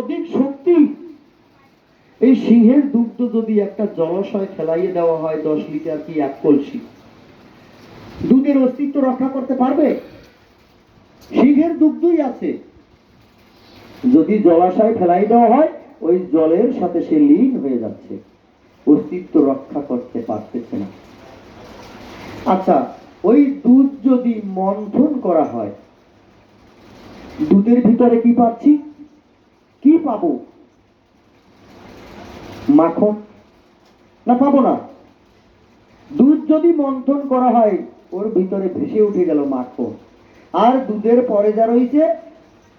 অধিক শক্তি। এই সিংহের দুগ্ধ যদি একটা জলাশয় ফেলাইয়ে দেওয়া হয়, দশ লিটার কি এক কলসি? দুধের অস্তিত্ব রক্ষা করতে পারবে? সিংহের দুগ্ধই আছে। যদি জলাশয় ফেলাই দেওয়া হয়, ওই জলের সাথে সে লীন হয়ে যাচ্ছে। অস্তিত্ব রক্ষা করতে পারতেছে না। আচ্ছা ওই দুধ যদি মন্থন করা হয়, দুধের ভিতরে কি পাচ্ছি? কি পাবো? মাখন? না, পাবো না। দুধ যদি মন্থন করা হয়, ওর ভিতরে ভেসে উঠে গেল মাখন। আর দুধের পরে যা রয়েছে,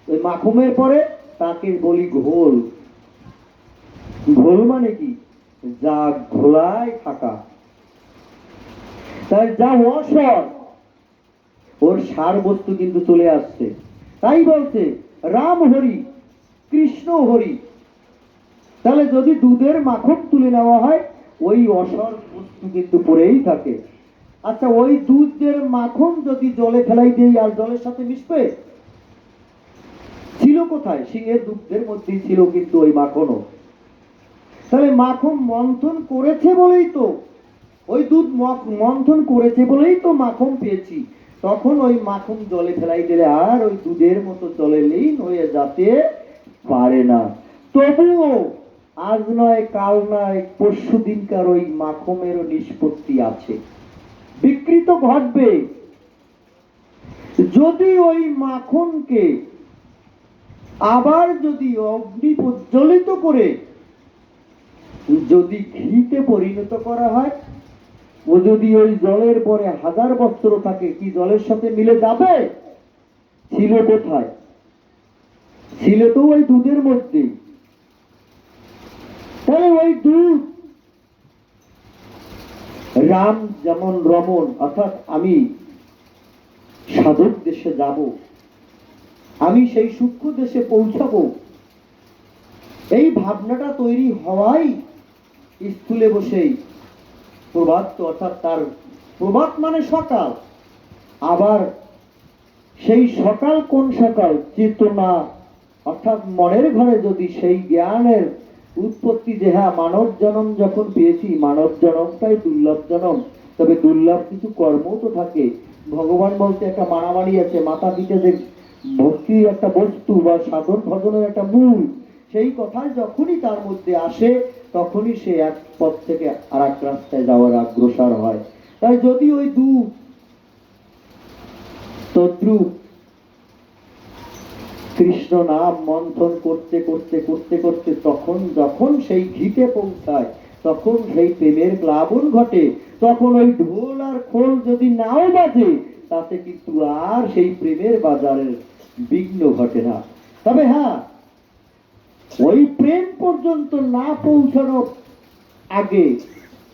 ওই মাখমের পরে তাকে বলি ঘোল। ঘোল মানে কি? যা ঘোলায় থাকা। তাই যা অসর, ওর সার বস্তু কিন্তু চলে আসছে। তাই বলছে, রাম হরি কৃষ্ণ হরি। তাহলে যদি দুধের মাখন তুলে নেওয়া হয়, ওই অসর বস্তু কিন্তু পড়েই থাকে। আচ্ছা ওই দুধের মাখন যদি জলে ফেলাই দিই আর জলের সাথে মিশবে? ছিল কোথায়? সিংহের দুধের মধ্যেই ছিল কিন্তু ওই মাখনও। তাহলে মাখন মন্থন করেছে বলেই তো, ওই দুধ মন্থন করেছে বলেই তো মাখন পেয়েছি। তখন ওই মাখন জলে ফেলাই দিলে আর ওই দুধের মতো জলে লীন হয়ে যেতে পারে না। তবুও আজ নয়, কাল নয়, পরশু দিনকার ওই মাখমেরও নিষ্পত্তি আছে। বিকৃত ঘটবে। যদি ওই মাখনকে আবার যদি অগ্নি প্রজ্বলিত করে, যদি ঘিতে পরিণত করা হয়, ও যদি ওই জলের পরে হাজার বস্ত্র থাকে, কি জলের সাথে মিলে যাবে? ছিল কোথায়? ছিল তো ওই দুধের মধ্যে। তাহলে ওই দুধ, রাম যেমন রমন অর্থাৎ আমি সাধক দেশে যাব, আমি সেই সূক্ষ্ম দেশে পৌঁছাবো, এই ভাবনাটা তৈরি হওয়াই স্কুলে বসেই প্রভাত অর্থাৎ তার প্রভাত মানে সকাল। আবার সেই সকাল কোন সকাল? চেতনা অর্থাৎ মনের ঘরে যদি সেই জ্ঞানের উৎপত্তি যে হ্যাঁ মানব জনম যখন পেয়েছি, মানব জনমটাই দুর্লভ জনম। তবে দুর্লভ কিছু কর্ম তো থাকে। ভগবান বলতে একটা মারামারি আছে মাথা পিঠে যে ভক্তির একটা বস্তু বা সাধন ভজনের একটা মূল। সেই কথাই যখনই তার মধ্যে আসে, তখনই সে এক পথ থেকে আর এক রাস্তায় যাওয়ার অগ্রসর হয়। তাই যদি ওই দু তদ্রুপ কৃষ্ণ নাম মন্থন করতে করতে করতে করতে তখন, যখন সেই ঘিতে পৌঁছায়, তখন সেই প্রেমের প্লাবন ঘটে, তখন ওই ঢোল আর খোল যদি নাও বাজে, তাতে কিন্তু আর সেই প্রেমের বাজারের বিঘ্ন ঘটে না। তবে হ্যাঁ ওই প্রেম পর্যন্ত না পৌঁছানো আগে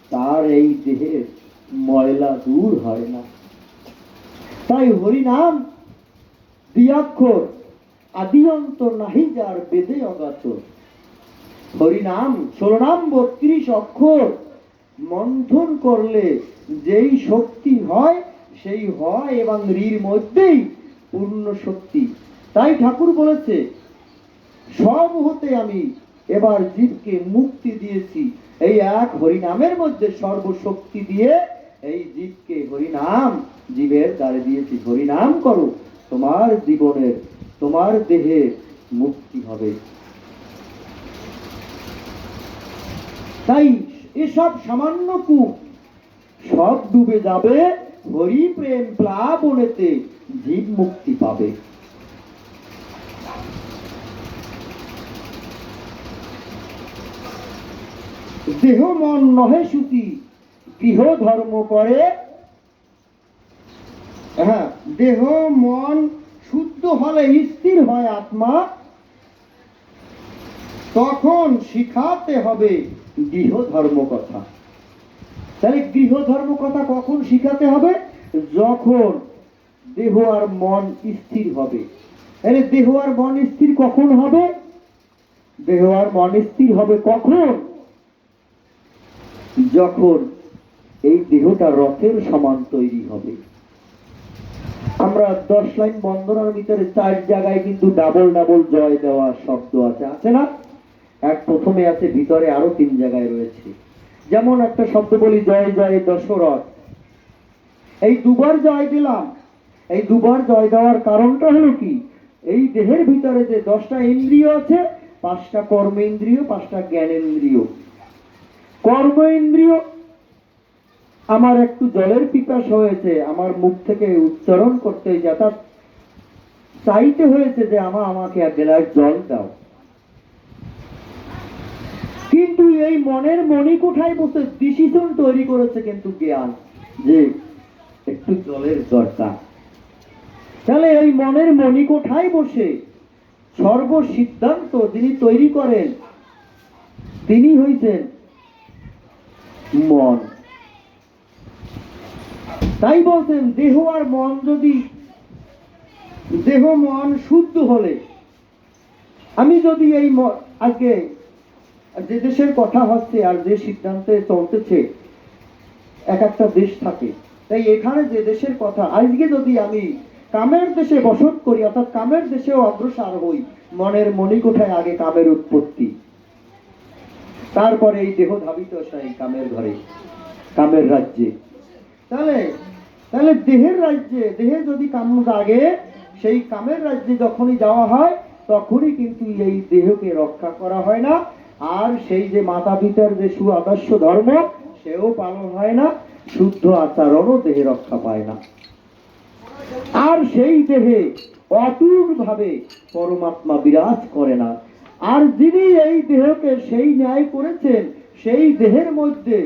তার এই দেহের ময়লা দূর হয় না। তাই হরিনাম দিয়াক্ষর আদি অন্ত নাহি যার বেদে অগাচর হরিনাম ষোলনাম বত্রিশ অক্ষর। মন্থন করলে যেই শক্তি হয়, সেই হয় এবং রির মধ্যেই পূর্ণ শক্তি। তাই ঠাকুর বলেছে সব হতে আমি এবার জীবকে মুক্তি দিয়েছি। এই এক হরিনামের মধ্যে সর্বশক্তি দিয়ে এই জীবকে হরিনাম, জীবের দ্বারে দিয়েছি। হরিনাম করো, তোমার জীবনের তোমার দেহে মুক্তি হবে। তাই এসব সামান্য কূপ সব ডুবে যাবে হরি প্রেম প্লাবনেতে জীব মুক্তি পাবে। দেহ মন নহে সুতি, গৃহ ধর্ম করে। হ্যাঁ দেহ মন শুদ্ধ হলে স্থির হয় আত্মা, তখন শিখাতে হবে গৃহ ধর্ম কথা তাহলে গৃহ ধর্ম কথা কখন শিখাতে হবে? যখন দেহ আর মন স্থির হবে। তাহলে দেহ আর মন স্থির কখন হবে? দেহ আর মন স্থির হবে কখন? যখন এই দেহটা রথের সমান তৈরি হবে। আমরা দশ লাইন বন্দনার ভিতরে চার জায়গায় কিন্তু ডাবল ডাবল জয় দেওয়ার শব্দ আছে। আছে না? এক প্রথমে আছে, ভিতরে আরও তিন জায়গায় রয়েছে। যেমন একটা শব্দ বলি, জয় জয়, দশরথ। এই দুবার জয় দিলাম। এই দুবার জয় দেওয়ার কারণটা হলো কি? এই দেহের ভিতরে যে দশটা ইন্দ্রিয় আছে, পাঁচটা কর্মেন্দ্রিয় পাঁচটা জ্ঞানেন্দ্রিয় কর্মেন্দ্রিয় আমার একটু জলের পিপাস হয়েছে, আমার মুখ থেকে উচ্চারণ করতে অর্থাৎ চাইতে হয়েছে যে আমা আমাকে এক গ্লাস জল দাও। কিন্তু এই মনের মণিকোঠায় বসে ডিসিশন তৈরি করেছে কিন্তু জ্ঞান যে একটু জলের দরকার। তাহলে এই মনের মণিকোঠায় বসে সর্ব সিদ্ধান্ত যিনি তৈরি করেন, তিনি হইছেন মন। তাই বলতেন দেহ আর মন যদি, দেহ মন শুদ্ধ হলে, আমি যদি এই আজকে যে দেশের কথা হচ্ছে আর যে সিদ্ধান্তে চলতেছে, এক একটা দেশ থাকে, তাই এখানে যে দেশের কথা, আজকে যদি আমি কামের দেশে বসত করি, অর্থাৎ কামের দেশেও অগ্রসর হই, মনের মণিকোঠায় আগে কামের উৎপত্তি। তারপরে এই দেহ ধাবিত সেই কামের ঘরে, কামের রাজ্যে। তাহলে তাহলে দেহের রাজ্যে, দেহে যদি কাম লাগে, সেই কামের রাজ্যে যখনই যাওয়া হয়, তখনই কিন্তু এই দেহকে রক্ষা করা হয় না। আর সেই যে মাতা পিতার যে সু আদর্শ ধর্ম, সেও পালন হয় না, শুদ্ধ আচরণও দেহে রক্ষা পায় না। আর সেই দেহে অটুট ভাবে পরমাত্মা বিরাজ করে না। আর যিনি এই দেহকে সেই ন্যায় করেছেন, সেই দেহের মধ্যে